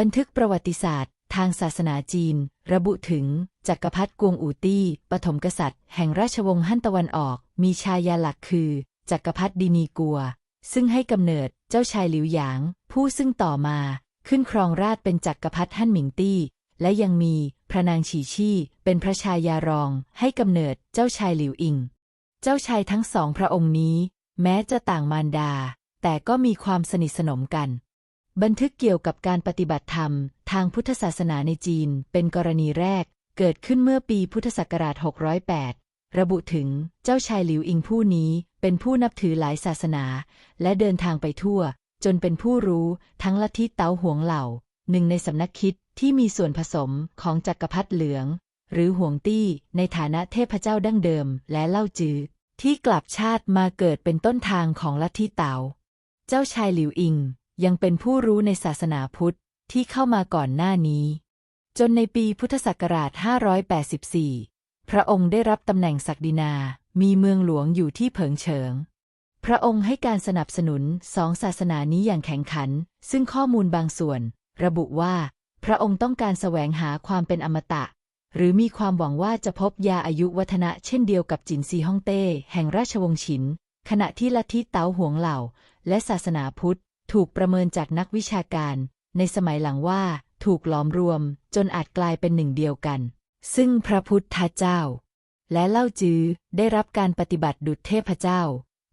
บันทึกประวัติศาสตร์ ทางศาสนาจีน ระบุถึง จักรพรรดิกวงอูตี้ปฐมกษัตริย์ แห่งราชวงศ์ฮั่นตะวันออก มีชายาหลักคือ จักรพรรดินีกัว ซึ่งให้กำเนิดเจ้าชายหลิวหยาง ผู้ซึ่งต่อมาขึ้นครองราชเป็นจักรพรรดิฮั่นหมิงตี้ และยังมีพระนางฉีชี่ เป็นพระชายารอง ให้กำเนิดเจ้าชายหลิวอิง เจ้าชายทั้งสองพระองค์นี้ แม้จะต่างมารดา แต่ก็มีความสนิทสนมกัน บันทึกเกี่ยวกับการปฏิบัติธรรม ทางพุทธศาสนาในจีน เป็นกรณีแรก เกิดขึ้นเมื่อปีพุทธศักราช 608 ระบุถึงเจ้าชายหลิวอิงผู้นี้เป็นผู้นับถือหลายศาสนา และเดินทางไปทั่ว จนเป็นผู้รู้ทั้งลัทธิเต๋าหวงเหล่า หนึ่งในสำนักคิดที่มีส่วนผสมของจักรพรรดิเหลือง หรือหวงตี้ในฐานะเทพเจ้าดั้งเดิมและเล่าจือที่กลับชาติมาเกิดเป็นต้นทางของลัทธิเต๋า เจ้าชายหลิวอิง ยังเป็นผู้รู้ในศาสนาพุทธที่เข้ามาก่อนหน้านี้ จนในปีพุทธศักราช 584 พระองค์ได้รับตำแหน่งศักดินา มีเมืองหลวงอยู่ที่เผิงเฉิง พระองค์ให้การสนับสนุนสองศาสนานี้อย่างแข็งขัน ซึ่งข้อมูลบางส่วน ระบุว่า พระองค์ต้องการแสวงหาความเป็นอมตะ หรือมีความหวังว่าจะพบยาอายุวัฒนะเช่นเดียวกับจินซีฮ่องเต้แห่งราชวงศ์ฉิน ขณะที่ลัทธิเต๋าหวงเหล่า และศาสนาพุทธ ถูกประเมินจากนักวิชาการ ในสมัยหลังว่าถูกหลอมรวมจนอาจกลายเป็นหนึ่งเดียวกัน ซึ่งพระพุทธเจ้า และเล่าจือได้รับการปฏิบัติดุจเทพเจ้า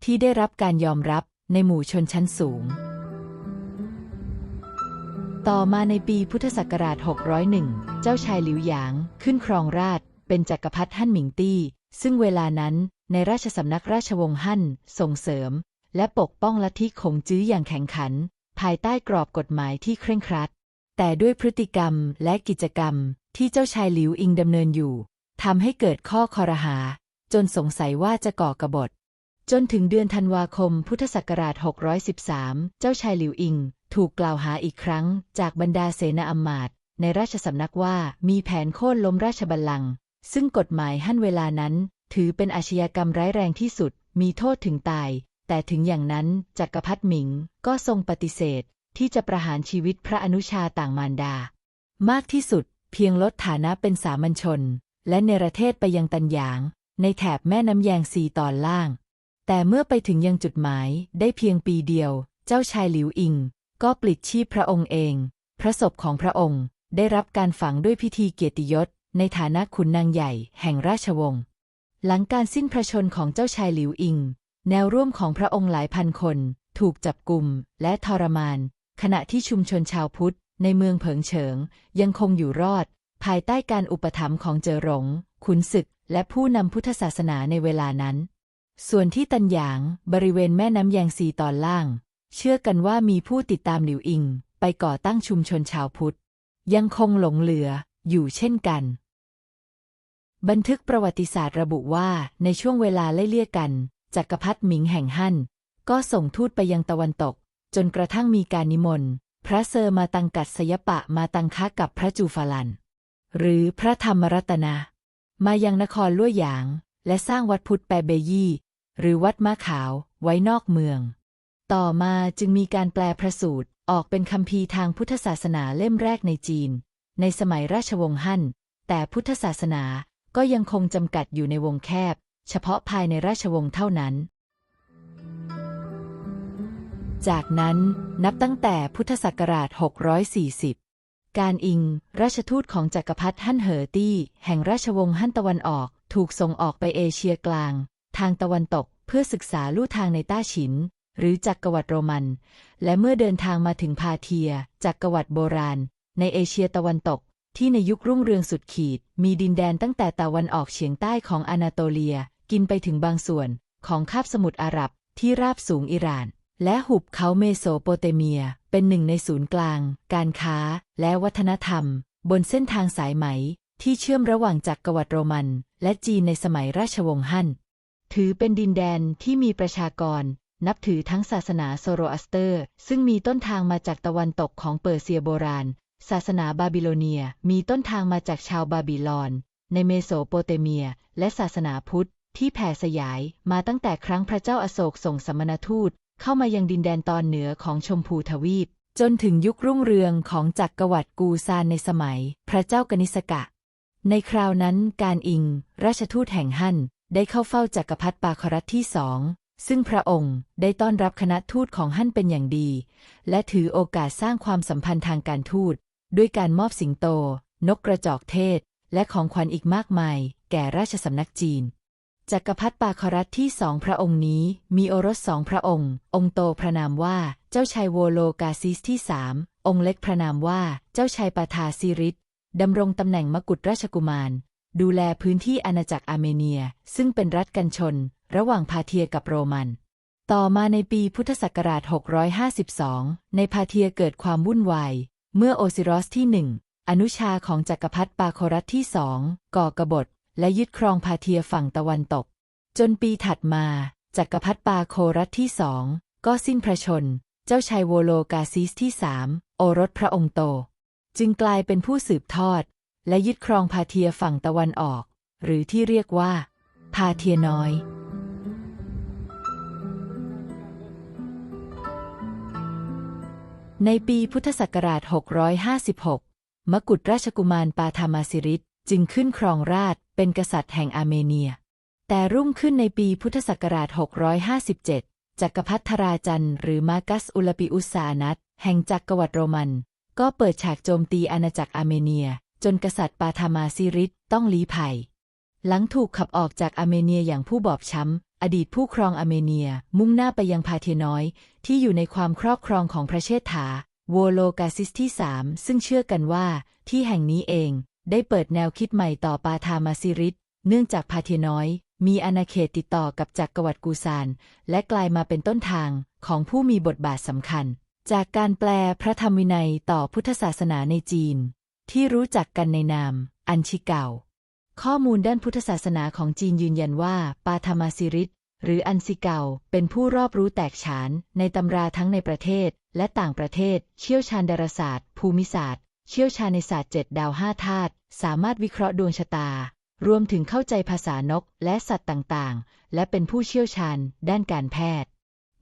ที่ได้รับการยอมรับในหมู่ชนชั้นสูง ต่อมาในปีพุทธศักราช 601 เจ้าชายหลิวหยาง ขึ้นครองราชเป็นจักรพรรดิฮั่นหมิงตี้ ซึ่งเวลานั้นในราชสำนักราชวงศ์ฮั่นส่งเสริม และปกป้องลัทธิขงจื้ออย่างแข็งขัน ภายใต้กรอบกฎหมายที่เคร่งครัด แต่ด้วยพฤติกรรมและกิจกรรมที่เจ้าชายหลิวอิงดำเนินอยู่ทำให้เกิดข้อคอรหา จนสงสัยว่าจะก่อกบฏ จนถึงเดือนธันวาคมพุทธศักราช 613 เจ้าชายหลิวอิง ถูกกล่าวหาอีกครั้ง จากบรรดาเสนาอำมาตย์ในราชสำนักว่ามีแผนโค่นล้มราชบัลลังก์ซึ่งกฎหมายหั่นเวลานั้น ถือเป็นอาชญากรรมร้ายแรงที่สุด มีโทษถึงตาย แต่ถึงอย่างนั้นจักรพรรดิหมิงก็ทรงปฏิเสธที่จะประหารชีวิตพระอนุชาต่างมารดา มากที่สุดเพียงลดฐานะเป็นสามัญชน และเนรเทศไปยังตันหยาง ในแถบแม่น้ำแยงซีตอนล่าง แต่เมื่อไปถึงยังจุดหมายได้เพียงปีเดียว เจ้าชายหลิวอิง ก็ปลิดชีพพระองค์เอง พระศพของพระองค์ได้รับการฝังด้วยพิธีเกียรติยศ ในฐานะขุนนางใหญ่แห่งราชวงศ์หลังการสิ้นพระชนของเจ้าชายหลิวอิง แนวร่วมของพระองค์หลายพันคน ถูกจับกลุ่มและทรมาน ขณะที่ชุมชนชาวพุทธ ในเมืองเผิงเฉิง ยังคงอยู่รอด ภายใต้การอุปถัมภ์ของเจอหลงขุนศึก และผู้นำพุทธศาสนาในเวลานั้น ส่วนที่ตันหยางบริเวณแม่น้ำแยงซีตอนล่าง เชื่อกันว่ามีผู้ติดตามหลิวอิง ไปก่อตั้งชุมชนชาวพุทธ ยังคงหลงเหลืออยู่เช่นกันบันทึกประวัติศาสตร์ระบุว่าในช่วงเวลาไล่เลี่ยกัน จักรพรรดิหมิงแห่งฮั่นก็ส่งทูตไปยังตะวันตก จนกระทั่งมีการนิมนต์ พระเซอร์มาตังกัดสยปะมาตังคะกับพระจูฟาลัน หรือพระธรรมรัตนา มายังนครลั่วหยาง และสร้างวัดพุทธแปเบยี่ หรือวัดม้าขาวไว้นอกเมือง ต่อมาจึงมีการแปลพระสูตรออกเป็นคำพีร์ทางพุทธศาสนาเล่มแรกในจีน ในสมัยราชวงศ์ฮั่น แต่พุทธศาสนาก็ยังคงจำกัดอยู่ในวงแคบ เฉพาะภายในราชวงศ์เท่านั้น จากนั้นนับตั้งแต่พุทธศักราช 640 การอิง ราชทูตของจักรพรรดิฮั่นเหอตี้ แห่งราชวงศ์ฮั่นตะวันออก ถูกส่งออกไปเอเชียกลาง ทางตะวันตกเพื่อศึกษาลู่ทางในต้าฉิน หรือจักรวรรดิโรมัน และเมื่อเดินทางมาถึงพาเทีย จักรวรรดิโบราณ ในเอเชียตะวันตกที่ในยุครุ่งเรืองสุดขีด มีดินแดนตั้งแต่ตะวันออกเฉียงใต้ของอนาโตเลีย กินไปถึงบางส่วนของคาบสมุทรอาหรับที่ราบสูงอิหร่าน และหุบเขาเมโสโปเตเมีย เป็นหนึ่งในศูนย์กลาง การค้า และวัฒนธรรม บนเส้นทางสายไหมที่เชื่อมระหว่างจักรวรรดิโรมัน และจีนในสมัยราชวงศ์ฮั่น ถือเป็นดินแดนที่มีประชากร นับถือทั้งศาสนาโซโรอัสเตอร์ ซึ่งมีต้นทางมาจากตะวันตกของเปอร์เซียโบราณ ศาสนาบาบิโลเนีย มีต้นทางมาจากชาวบาบิลอน ในเมโสโปเตเมีย และศาสนาพุทธ ที่แผ่สยายมาตั้งแต่ครั้งพระเจ้าอโศกส่งสมณทูตเข้ามายังดินแดนตอนเหนือของชมพูทวีป จนถึงยุครุ่งเรืองของจักรวรรดิกูซานในสมัย พระเจ้ากนิสกะ ในคราวนั้นการอิง ราชทูตแห่งฮั่นได้เข้าเฝ้าจักรพรรดิปาครัตที่สองซึ่งพระองค์ได้ต้อนรับคณะทูตของฮั่นเป็นอย่างดี และถือโอกาสสร้างความสัมพันธ์ทางการทูต ด้วยการมอบสิงโต นกกระจอกเทศ และของขวัญอีกมากมาย แก่ราชสำนักจีน จักรพรรดิปาครัตที่สองพระองค์นี้ มีโอรสสองพระองค์ องค์โตพระนามว่า เจ้าชายโวโลกาซิสที่สามองค์เล็กพระนามว่า เจ้าชายปาทาซิริสดำรงตำแหน่งมกุฎราชกุมาร ดูแลพื้นที่อาณาจักรอาร์เมเนีย ซึ่งเป็นรัฐกันชน ระหว่างพาเทียกับโรมัน ต่อมาในปีพุทธศักราช 652 ในพาเทียเกิดความวุ่นวาย เมื่อโอซิรอสที่หนึ่งอนุชาของจักรพรรดิปาโครัสที่สองก่อกบฏ และยึดครองพาเทียฝั่งตะวันตก จนปีถัดมาจักรพรรดิปาโครัสที่สองก็สิ้นพระชน เจ้าชายโวโลกาซิสที่สามโอรสพระองค์โต จึงกลายเป็นผู้สืบทอด และยึดครองพาเทียฝั่งตะวันออก หรือที่เรียกว่า พาเทียน้อยในปีพุทธศักราช 656 มกุฎราชกุมารปาธามาสิริส จึงขึ้นครองราชเป็นกษัตริย์แห่งอาร์เมเนีย แต่รุ่งขึ้นในปีพุทธศักราช 657 จักรพรรดิราจันทร์หรือมากัสอุลปิอุสานัตแห่งจักรวรรดิโรมัน ก็เปิดฉากโจมตีอาณาจักรอาร์เมเนีย จนกษัตริย์ปาธามาซิริสต้องลี้ภัย หลังถูกขับออกจากอาร์เมเนียอย่างผู้บอบช้ำ อดีตผู้ครองอาร์เมเนีย มุ่งหน้าไปยังพาเทน้อย ที่อยู่ในความครอบครองของพระเชษฐาโวโลกาซิสที่สามซึ่งเชื่อกันว่าที่แห่งนี้เอง ได้เปิดแนวคิดใหม่ต่อปาธามาซิริสเนื่องจากพาเทน้อย มีอาณาเขตติดต่อกับจักรวรรดิกูซาน และกลายมาเป็นต้นทางของผู้มีบทบาทสำคัญ จากการแปลพระธรรมวินัยต่อพุทธศาสนาในจีน ที่รู้จักกันในนาม อันชิเก่า ข้อมูลด้านพุทธศาสนาของจีนยืนยันว่า ปาธามาซิริสหรืออันซิเกาเป็นผู้รอบรู้แตกฉานในตำราทั้งในประเทศและต่างประเทศ เชี่ยวชาญดาราศาสตร์ ภูมิศาสตร์ เชี่ยวชาญในศาสตร์เจ็ดดาวห้าธาตุสามารถวิเคราะห์ดวงชะตา รวมถึงเข้าใจภาษานกและสัตว์ต่างๆ และเป็นผู้เชี่ยวชาญด้านการแพทย์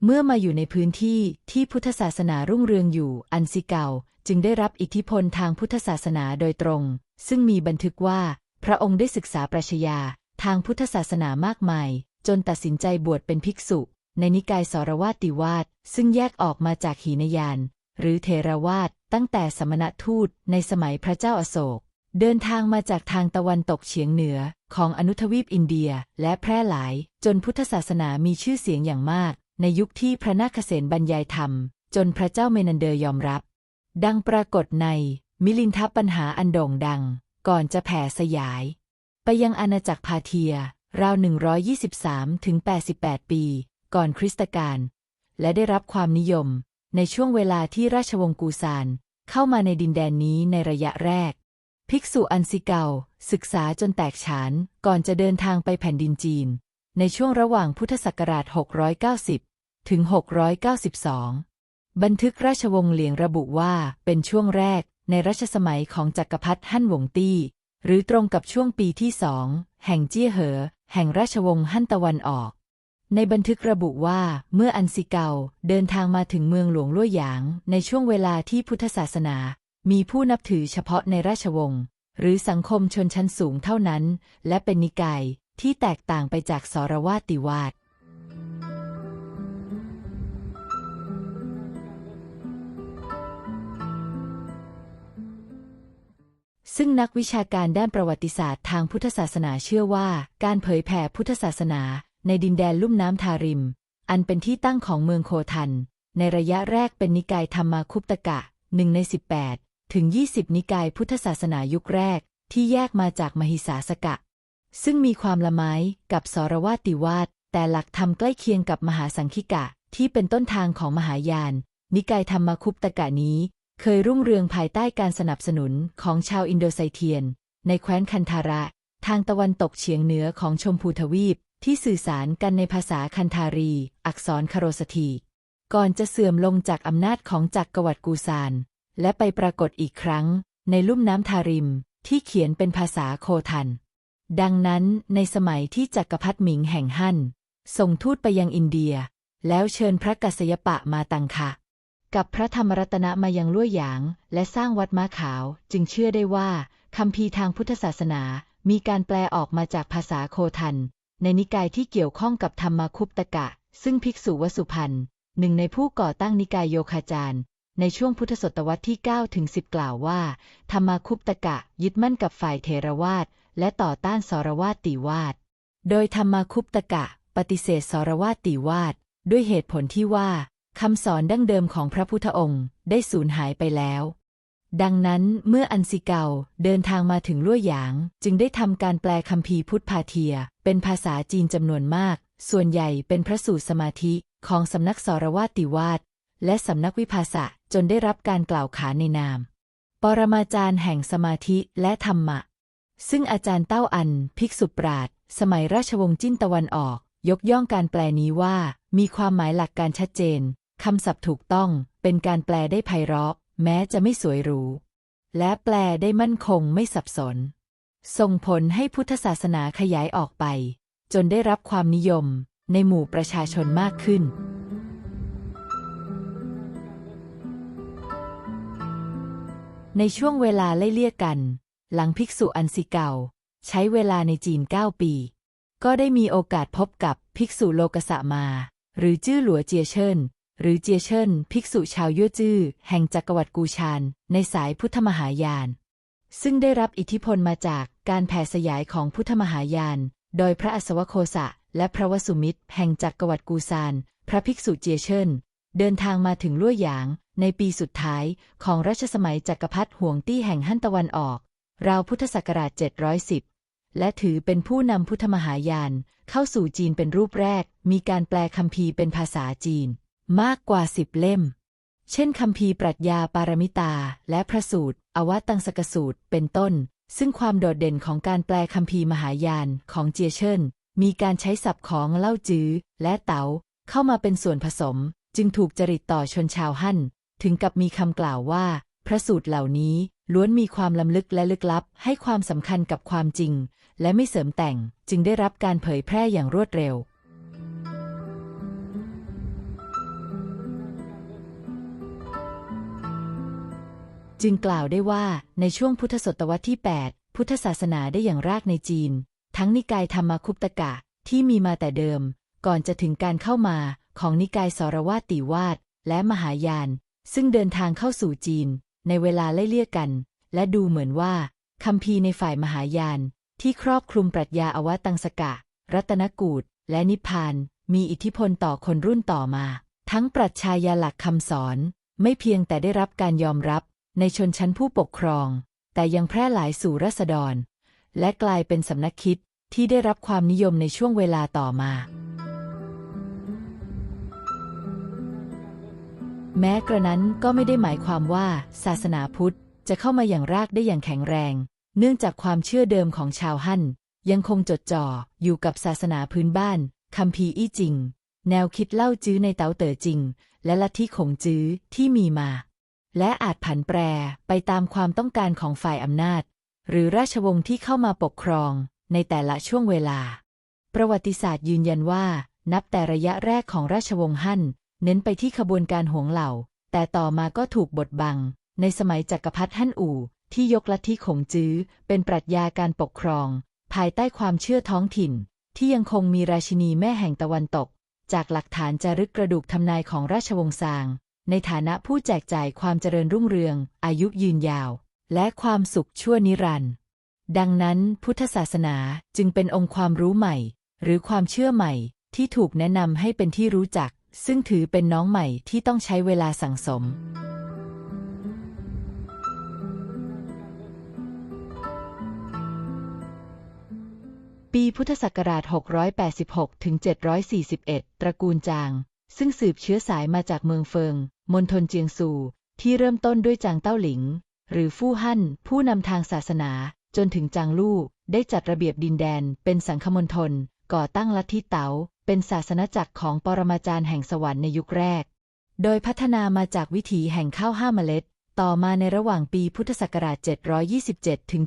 เมื่อมาอยู่ในพื้นที่ที่พุทธศาสนารุ่งเรืองอยู่ อันซิเกาจึงได้รับอิทธิพลทางพุทธศาสนาโดยตรง ซึ่งมีบันทึกว่า พระองค์ได้ศึกษาปรัชญาทางพุทธศาสนามากมาย จนตัดสินใจบวชเป็นภิกษุ ในนิกายสรวาติวาสซึ่งแยกออกมาจากหีนยาน หรือเทรวาสตั้งแต่สมณทูตในสมัยพระเจ้าอาโศก เดินทางมาจากทางตะวันตกเฉียงเหนือของอนุทวีปอินเดียและแพร่หลาย จนพุทธศาสนามีชื่อเสียงอย่างมาก ในยุคที่พระนาคเษนบรรยายธรรม จนพระเจ้าเมนันเดอร์ยอมรับ ดังปรากฏในมิลินทปัญหาอันโด่งดัง ก่อนจะแผ่สยาย ไปยังอาณาจักรพาเทีย ราว 123ถึง88 ปี ก่อนคริสตกาลและได้รับความนิยม ในช่วงเวลาที่ราชวงศ์กูซานเข้ามาในดินแดนนี้ในระยะแรก ภิกษุอันซิเกาศึกษาจนแตกฉานก่อนจะเดินทางไปแผ่นดินจีน ในช่วงระหว่างพุทธศักราช 690 ถึง 692 บันทึกราชวงศ์เหลียงระบุว่าเป็นช่วงแรกในรัชสมัยของจักรพรรดิฮั่นหวงตี้ หรือตรงกับช่วงปีที่สองแห่งเจี้ยเหอ แห่งราชวงศ์ฮั่นตะวันออก ในบันทึกระบุว่าเมื่ออันซิเกาเดินทางมาถึงเมืองหลวงลุ่ยหยาง ในช่วงเวลาที่พุทธศาสนา มีผู้นับถือเฉพาะในราชวงศ์หรือสังคมชนชั้นสูงเท่านั้น และเป็นนิกายที่แตกต่างไปจากสรวาติวาสซึ่งนักวิชาการด้านประวัติศาสตร์ทางพุทธศาสนาเชื่อว่า การเผยแผ่พุทธศาสนา ในดินแดนลุ่มน้ำทาริม อันเป็นที่ตั้งของเมืองโคทัน ในระยะแรกเป็นนิกายธรรมาคุปตกะหนึ่งใน 18 ถึง 20 นิกายพุทธศาสนายุคแรกที่แยกมาจากมหิสาสกะ ซึ่งมีความละไม้กับสรวาติวาสแต่หลักธรรมใกล้เคียงกับมหาสังคิกะ ที่เป็นต้นทางของมหายาน นิกายธรรมคุปตกะนี้ เคยรุ่งเรืองภายใต้การสนับสนุนของชาวอินโดไซเทียน ในแคว้นคันธาระ ทางตะวันตกเฉียงเหนือของชมพูทวีป ที่สื่อสารกันในภาษาคันธารี อักษรคโรสถีก่อนจะเสื่อมลงจากอำนาจของจักรวรรดิกูซาน และไปปรากฏอีกครั้ง ในลุ่มน้ำทาริม ที่เขียนเป็นภาษาโคทัน ดังนั้นในสมัยที่จักรพรรดิหมิงแห่งฮั่นส่งทูตไปยังอินเดีย แล้วเชิญพระกัสยปะมาตังคะกับพระธรรมรัตนะมายังลั่วหยาง และสร้างวัดม้าขาว จึงเชื่อได้ว่าคำพีทางพุทธศาสนามีการแปลออกมาจากภาษาโคทัน ในนิกายที่เกี่ยวข้องกับธรรมคุปตกะ ซึ่งภิกษุวสุพันธ์หนึ่งในผู้ก่อตั้งนิกายโยคาจารย์ ในช่วงพุทธศตวรรษที่9ถึง10 กล่าวว่า ธรรมคุปตกะยึดมั่นกับฝ่ายเทรวาสและต่อต้านสรวาติวาสโดยธรรมคุปตกะ ปฏิเสธสรวาติวาสด้วยเหตุผลที่ว่าคำสอนดั้งเดิมของพระพุทธองค์ได้สูญหายไปแล้ว ดังนั้นเมื่ออันซิเกาเดินทางมาถึงลั่วหยาง จึงได้ทำการแปลคัมภีพุทธพาเทีย เป็นภาษาจีนจำนวนมาก ส่วนใหญ่เป็นพระสูตรสมาธิของสำนักสรวาตติวาสและสำนักวิภาษะจนได้รับการกล่าวขานในนาม ปรมาจารย์แห่งสมาธิและธรรมะ ซึ่งอาจารย์เต้าอัน ภิกษุปราดสมัยราชวงศ์จิ้นตะวันออก ยกย่องการแปลนี้ว่า มีความหมายหลักการชัดเจนคำศัพท์ถูกต้องเป็นการแปลได้ไพเราะ แม้จะไม่สวยหรู และแปลได้มั่นคงไม่สับสน ส่งผลให้พุทธศาสนาขยายออกไป จนได้รับความนิยมในหมู่ประชาชนมากขึ้น ในช่วงเวลาไล่เลี่ยกัน หลังภิกษุอันซิเกาใช้เวลาในจีน 9 ปี ก็ได้มีโอกาสพบกับภิกษุโลกสะมา หรือจื้อหลัวเจียเชิน หรือเจียเชินภิกษุชาวยั่วจื้อแห่งจักรวรรดิกูชาน ในสายพุทธมหายาน ซึ่งได้รับอิทธิพลมาจากการแผ่สยายของพุทธมหายาน โดยพระอสวโคสะ และพระวสุมิตร แห่งจักรวรรดิกูซาน พระภิกษุเจียเชินเดินทางมาถึงลั่วหยาง ในปีสุดท้ายของรัชสมัยจักรพรรดิห่วงตี้แห่งฮั่นตะวันออก ราวพุทธศักราช 710 และถือเป็นผู้นำพุทธมหายาน เข้าสู่จีนเป็นรูปแรก มีการแปลคัมภีร์เป็นภาษาจีน มากกว่าสิบเล่ม เช่นคัมภีปรัชญาปารมิตา และพระสูตร อวตังสกสูตร เป็นต้น ซึ่งความโดดเด่นของการแปลคัมภีมหายานของเจียเชินมีการใช้ศัพท์ของเล่าจื้อ และเต๋าเข้ามาเป็นส่วนผสม จึงถูกจริตต่อชนชาวฮั่น ถึงกับมีคำกล่าวว่า พระสูตรเหล่านี้ล้วนมีความล้ำลึกและลึกลับ ให้ความสำคัญกับความจริง และไม่เสริมแต่ง จึงได้รับการเผยแพร่อย่างรวดเร็ว จึงกล่าวได้ว่าในช่วงพุทธศตวรรษที่ 8 พุทธศาสนาได้อย่างรากในจีน ทั้งนิกายธรรมคุปตกะที่มีมาแต่เดิม ก่อนจะถึงการเข้ามาของนิกายสรวาติวาสและมหายาน ซึ่งเดินทางเข้าสู่จีน ในเวลาไล่เลี่ยกัน และดูเหมือนว่าคำพีในฝ่ายมหายาน ที่ครอบคลุมปรัชญาอวตังสกะ รัตนกูตและนิพพาน มีอิทธิพลต่อคนรุ่นต่อมา ทั้งปรัชญาหลักคำสอน ไม่เพียงแต่ได้รับการยอมรับ ในชนชั้นผู้ปกครอง แต่ยังแพร่หลายสู่รัษฎร และกลายเป็นสำนักคิดที่ได้รับความนิยมในช่วงเวลาต่อมา แม้กระนั้นก็ไม่ได้หมายความว่า ศาสนาพุทธจะเข้ามาอย่างรากได้อย่างแข็งแรง เนื่องจากความเชื่อเดิมของชาวฮั่นยังคงจดจ่ออยู่กับศาสนาพื้นบ้านคัมภีอี้จิง แนวคิดเล่าจื้อในเต๋าเต๋อจริง และลัทธิขงจื้อที่มีมา และอาจผันแปรไปตามความต้องการของฝ่ายอำนาจ หรือราชวงศ์ที่เข้ามาปกครองในแต่ละช่วงเวลา ประวัติศาสตร์ยืนยันว่า นับแต่ระยะแรกของราชวงศ์ฮั่น เน้นไปที่ขบวนการหวงเหล่า แต่ต่อมาก็ถูกบดบัง ในสมัยจักรพรรดิฮั่นอู่ ที่ยกลัทธิขงจื้อ เป็นปรัชญาการปกครอง ภายใต้ความเชื่อท้องถิ่น ที่ยังคงมีราชินีแม่แห่งตะวันตก จากหลักฐานจารึกกระดูกทำนายของราชวงศ์ซาง ในฐานะผู้แจกจ่ายความเจริญรุ่งเรือง อายุยืนยาว และความสุขชั่วนิรันดร์ดังนั้นพุทธศาสนาจึงเป็นองค์ความรู้ใหม่ หรือความเชื่อใหม่ที่ถูกแนะนำให้เป็นที่รู้จัก ซึ่งถือเป็นน้องใหม่ที่ต้องใช้เวลาสั่งสมปีพุทธศักราช 686 ถึง 741 ตระกูลจาง ซึ่งสืบเชื้อสายมาจากเมืองเฟิง มณฑลเจียงซู ที่เริ่มต้นด้วยจางเต้าหลิง หรือฟู่ฮั่น ผู้นำทางศาสนา จนถึงจางลู่ ได้จัดระเบียบดินแดน เป็นสังคมณฑล ก่อตั้งลัทธิเต๋า เป็นศาสนาจักรของปรมาจารย์แห่งสวรรค์ในยุคแรก โดยพัฒนามาจากวิถีแห่งข้าวห้าเมล็ด ต่อมาในระหว่างปีพุทธศักราช 727 ถึง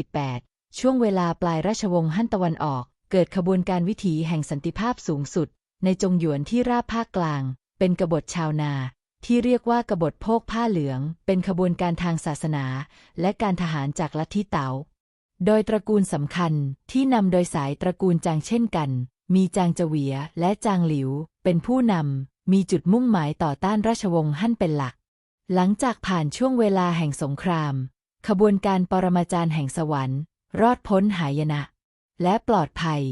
748 ช่วงเวลาปลายราชวงศ์ฮั่นตะวันออก เกิดขบวนการวิถีแห่งสันติภาพสูงสุด ในจงหยวนที่ราบภาคกลาง เป็นกบฏชาวนา ที่เรียกว่ากบฏโพกผ้าเหลือง เป็นขบวนการทางศาสนา และการทหารจากลัทธิเต๋าโดยตระกูลสำคัญที่นำโดยสายตระกูลจางเช่นกัน มีจางเจวียและจางหลิว เป็นผู้นำ มีจุดมุ่งหมายต่อต้านราชวงศ์ฮั่นเป็นหลัก หลังจากผ่านช่วงเวลาแห่งสงคราม ขบวนการปรมาจารย์แห่งสวรรค์ รอดพ้นหายนะ และปลอดภัย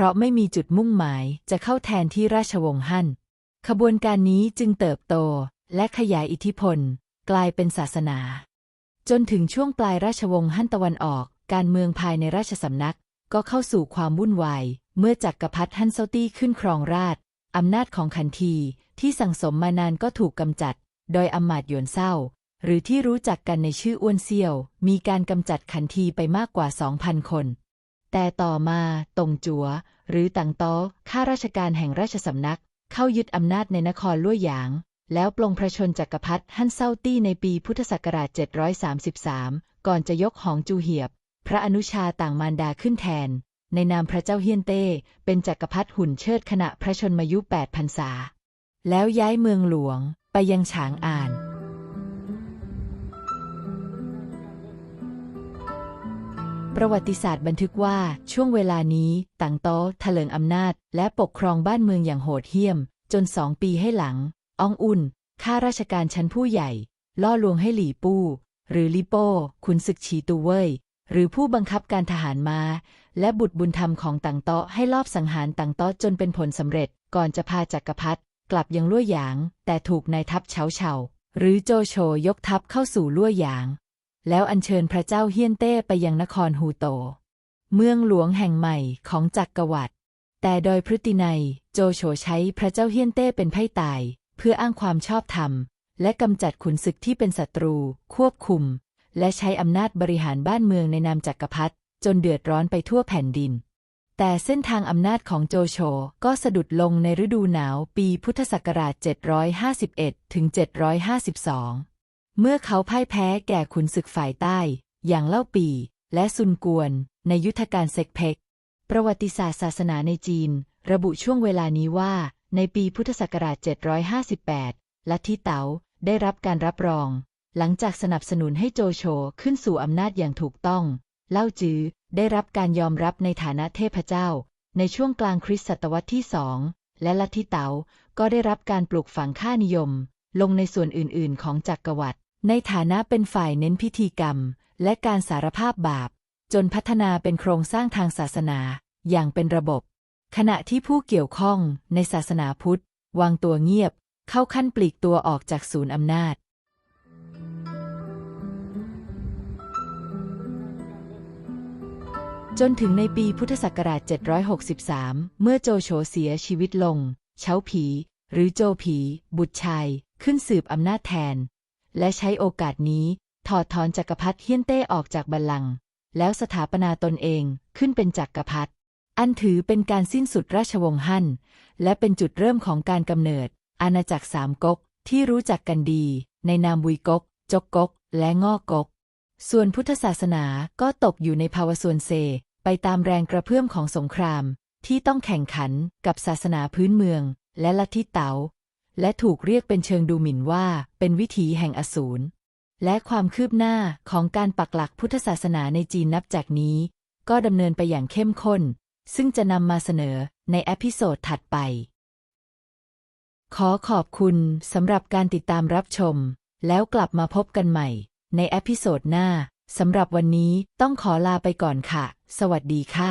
ราะไม่มีจุดมุ่งหมายจะเข้าแทนที่ราชวงศ์ฮั่น ขบวนการนี้จึงเติบโตและขยายอิทธิพล กลายเป็นศาสนา จนถึงช่วงปลายราชวงศ์ฮั่นตะวันออก การเมืองภายในราชสำนักก็เข้าสู่ความวุ่นวาย เมื่อจักกรพรรดิฮั่นเซาตี้ขึ้นครองราชอำนาจของขันทีที่สั่งสมมานานก็ถูกกำจัด โดยอำมาตย์หยวนเศร้า หรือที่รู้จักกันในชื่ออ้วนเซี่ยว มีการกำจัดขันทีไปมากกว่า 2,000 คน แต่ต่อมาตงจัว หรือตังโต้ข้าราชการแห่งราชสำนัก เข้ายึดอำนาจในนครลั่วหยาง แล้วปลงพระชนจักรพรรดิฮั่นเซาตี้ในปีพุทธศักราช 733 ก่อนจะยกหองจูเหียบ พระอนุชาต่างมารดาขึ้นแทน ในนามพระเจ้าเฮียนเต้เป็นจักรพรรดิหุ่นเชิดขณะพระชนมายุ8พรรษา แล้วย้ายเมืองหลวงไปยังฉางอ่าน ประวัติศาสตร์บันทึกว่าช่วงเวลานี้ต่างโต้เถลิงอำนาจ และปกครองบ้านเมืองอย่างโหดเหี้ยม จนสองปีให้หลัง อองอุ่นข้าราชการชั้นผู้ใหญ่ ล่อลวงให้หลี่ปู้ หรือลิโป้ขุนศึกฉีตูเว่ยหรือผู้บังคับการทหารมา และบุตรบุญธรรมของต่างโต้ให้ลอบสังหารต่างโต้จนเป็นผลสำเร็จ ก่อนจะพาจักรพรรดิกลับยังลั่วหยาง แต่ถูกนายทัพเฉาเฉาหรือโจโฉยกทัพเข้าสู่ลั่วหยาง แล้วอัญเชิญพระเจ้าเฮียนเต้ไปยังนครฮูโต เมืองหลวงแห่งใหม่ของจักรวรรดิแต่โดยพฤตินัยโจโฉใช้พระเจ้าเฮียนเต้เป็นไพ่ตาย เพื่ออ้างความชอบธรรม และกำจัดขุนศึกที่เป็นศัตรู ควบคุม และใช้อำนาจบริหารบ้านเมืองในนามจักรพรรดิจนเดือดร้อนไปทั่วแผ่นดิน แต่เส้นทางอำนาจของโจโฉก็สะดุดลงในฤดูหนาวปีพุทธศักราช 751ถึง752 เมื่อเขาพ่ายแพ้แก่ขุนศึกฝ่ายใต้ อย่างเล่าปี และซุนกวน ในยุทธการเซกเพก ประวัติศาสตร์ศาสนาในจีน ระบุช่วงเวลานี้ว่า ในปีพุทธศักราช 758 ลัทธิเต๋าได้รับการรับรอง หลังจากสนับสนุนให้โจโฉขึ้นสู่อำนาจอย่างถูกต้อง เล่าจื้อได้รับการยอมรับในฐานะเทพเจ้า ในช่วงกลางคริสตศตวรรษที่สองและลัทธิเต๋าก็ได้รับการปลูกฝังค่านิยม ลงในส่วนอื่น ๆ ของจักรวรรดิ ในฐานะเป็นฝ่ายเน้นพิธีกรรม และการสารภาพบาป จนพัฒนาเป็นโครงสร้างทางศาสนาอย่างเป็นระบบ ขณะที่ผู้เกี่ยวข้องในศาสนาพุทธ วางตัวเงียบ เข้าขั้นปลีกตัวออกจากศูนย์อำนาจจนถึงในปีพุทธศักราช 763 เมื่อโจโฉเสียชีวิตลงเฉาผี หรือโจผี บุตรชาย ขึ้นสืบอำนาจแทน และใช้โอกาสนี้ ถอดถอนจักรพรรดิเฮียนเต้ออกจากบัลลังก์แล้วสถาปนาตนเองขึ้นเป็นจักรพรรดิอันถือเป็นการสิ้นสุดราชวงศ์ฮั่น และเป็นจุดเริ่มของการกำเนิด อาณาจักรสามก๊กที่รู้จักกันดี ในนามวุยก๊กจกก๊กและง่อก๊กส่วนพุทธศาสนาก็ตกอยู่ในภาวะส่วนเซ ไปตามแรงกระเพื่อมของสงคราม ที่ต้องแข่งขันกับศาสนาพื้นเมือง และลัทธิเต๋า และถูกเรียกเป็นเชิงดูหมิ่นว่าเป็นวิถีแห่งอสูร และความคืบหน้าของการปักหลักพุทธศาสนาในจีนนับจากนี้ ก็ดำเนินไปอย่างเข้มข้น ซึ่งจะนำมาเสนอในอพิโซดถัดไป ขอขอบคุณสำหรับการติดตามรับชม แล้วกลับมาพบกันใหม่ ในอพิโซดหน้าสำหรับวันนี้ต้องขอลาไปก่อนค่ะ สวัสดีค่ะ